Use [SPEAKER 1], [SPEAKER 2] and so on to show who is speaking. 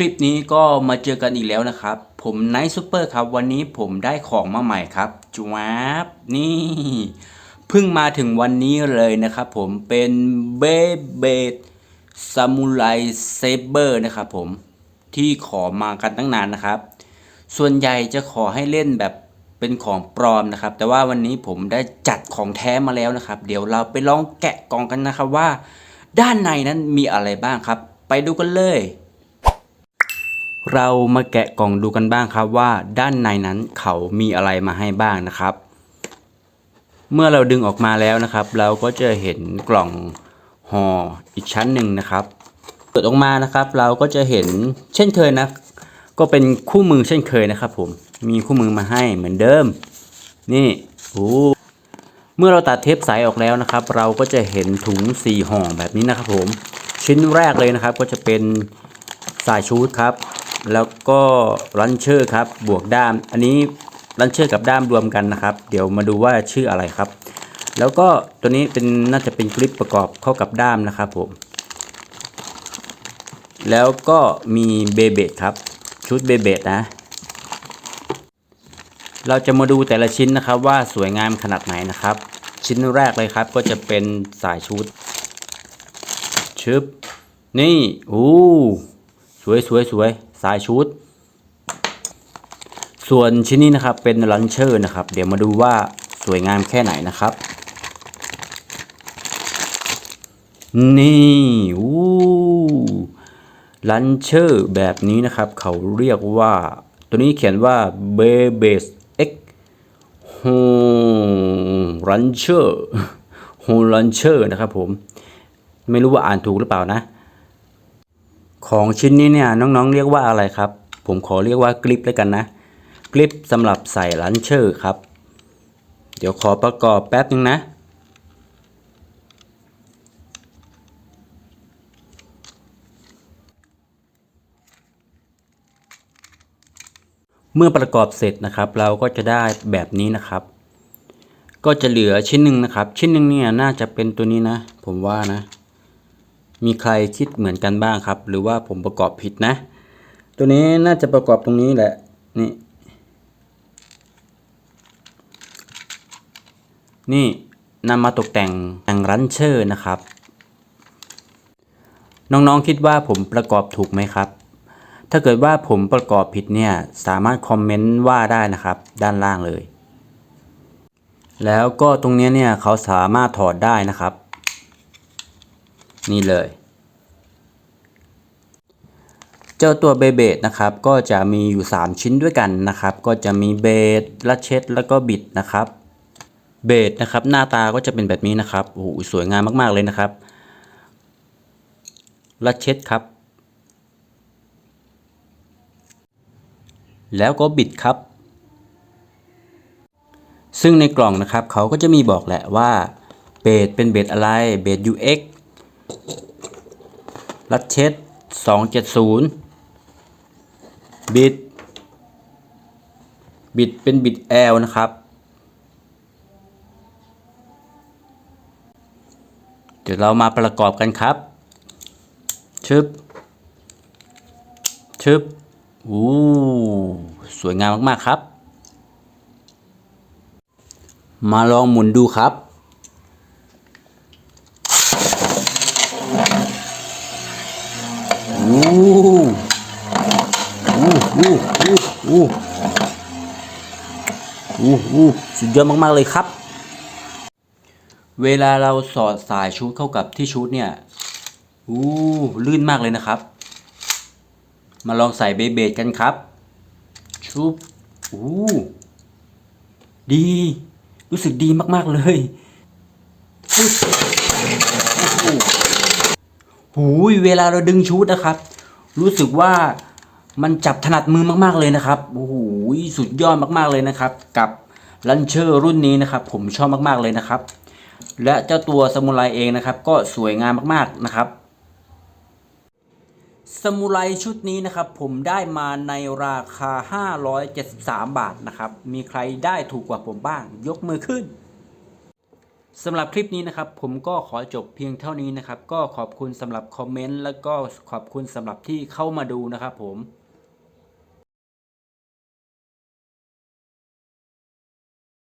[SPEAKER 1] ลิปนี้ก็มาเจอกันอีกแล้วนะครับ ผมไนท์ซูเปอร์ครับ วันนี้ผมได้ของมาใหม่ครับจวบนี่เพิ่งมาถึงวันนี้เลยนะครับผมเป็นเบเบดซามูไรเซเบอร์นะครับผมที่ขอมากันตั้งนานนะครับ ส่วนใหญ่จะขอให้เล่นแบบเป็นของปลอมนะครับ แต่ว่าวันนี้ผมได้จัดของแท้มาแล้วนะครับ เดี๋ยวเราไปลองแกะกล่องกันนะครับว่า ด้านในนั้นมีอะไรบ้างครับ ไปดูกันเลย เรามาแกะกล่องดูกันบ้างครับว่าด้านในนั้นเขามีอะไรมาให้บ้างนะครับ เมื่อเราดึงออกมาแล้วนะครับ เราก็จะเห็นกล่องห่ออีกชั้นหนึ่งนะครับ เปิดออกมานะครับ เราก็จะเห็นเช่นเคยนะ ก็เป็นคู่มือเช่นเคยนะครับผมมีคู่มือมาให้เหมือนเดิม นี่โอ้เมื่อเราตัดเทปใสออกแล้วนะครับ เราก็จะเห็นถุงสี่ห่อแบบนี้นะครับผมชิ้นแรกเลยนะครับก็จะเป็นสายชูดครับ แล้วก็รันเชอร์ครับบวกด้าม อันนี้รันเชอร์กับด้ามรวมกันนะครับ เดี๋ยวมาดูว่าชื่ออะไรครับ แล้วก็ตัวนี้เป็นน่าจะเป็นคลิปประกอบเข้ากับด้ามนะครับผมแล้วก็มีเบเบดครับ ชุดเบเบดนะ เราจะมาดูแต่ละชิ้นนะครับว่าสวยงามขนาดไหนนะครับ ชิ้นแรกเลยครับก็จะเป็นสายชุดชึบนี่ โอ้ สวยสวยสวย สายชุด ส่วนชิ้นนี้นะครับเป็นลันเชอร์นะครับ เดี๋ยวมาดูว่าสวยงามแค่ไหนนะครับ นี่อู้ลันเชอร์แบบนี้นะครับ เขาเรียกว่า ตัวนี้เขียนว่า b e b e s X h o Launcher h o Launcher นะครับผม ไม่รู้ว่าอ่านถูกหรือเปล่านะ ของชิ้นนี้เนี่ยน้องๆเรียกว่าอะไรครับ ผมขอเรียกว่ากลิปแล้วกันนะกลิปสำหรับใส่ลันเชอร์ครับ เดี๋ยวขอประกอบแป๊บนึงนะ เมื่อประกอบเสร็จนะครับ เราก็จะได้แบบนี้นะครับ ก็จะเหลือชิ้นหนึ่งนะครับ ชิ้นหนึ่งเนี่ยน่าจะเป็นตัวนี้นะ ผมว่านะ มีใครคิดเหมือนกันบ้างครับ หรือว่าผมประกอบผิดนะ ตัวนี้น่าจะประกอบตรงนี้แหละนี่นี่นำมาตกแต่งแต่งรันเชอร์นะครับ น้องๆคิดว่าผมประกอบถูกไหมครับ ถ้าเกิดว่าผมประกอบผิดเนี่ยสามารถคอมเมนต์ว่าได้นะครับ ด้านล่างเลย แล้วก็ตรงนี้เนี่ยเขาสามารถถอดได้นะครับ นี่เลย เจ้าตัวเบเบดนะครับ ก็จะมีอยู่ 3 ชิ้นด้วยกันนะครับ ก็จะมีเบดลัดเช็ดแล้วก็บิดนะครับ เบดนะครับหน้าตาก็จะเป็นแบบนี้นะครับโอ้โหสวยงามมากๆเลยนะครับลัดเช็ดครับ แล้วก็บิดครับ ซึ่งในกล่องนะครับเขาก็จะมีบอกแหละว่าเบสเป็นเบสอะไรเบส UX รัดเช็ด270บิด บิดเป็นบิด L นะครับ เดี๋ยวเรามาประกอบกันครับ ชึบ ชึบอู้สวยงามมาก ๆ ครับ มาลองหมุนดูครับอู้ อู้อู้อู้อู้อู้สุดยอดมากๆเลยครับ เวลาเราสอดสายชุดเข้ากับที่ชุดเนี่ยอู้ลื่นมากเลยนะครับ มาลองใส่เบเบดกันครับ ชุบอู้ดี รู้สึกดีมากๆเลยปึ๊บโอ้โหหูยเวลาเราดึงชุดนะครับ รู้สึกว่า มันจับถนัดมือมาก ๆเลยนะครับโอ้โหสุดยอดมากๆเลยนะครับ กับลันเชอร์รุ่นนี้นะครับผมชอบมากๆเลยนะครับ และเจ้าตัวสมุไรเองนะครับ ก็สวยงามมากๆนะครับสมุไรชุดนี้นะครับ ผมได้มาในราคา 573 บาทนะครับ มีใครได้ถูกกว่าผมบ้าง ยกมือขึ้นสำหรับคลิปนี้นะครับ ผมก็ขอจบเพียงเท่านี้นะครับ ก็ขอบคุณสำหรับคอมเมนต์แล้วก็ขอบคุณสำหรับที่เข้ามาดูนะครับผม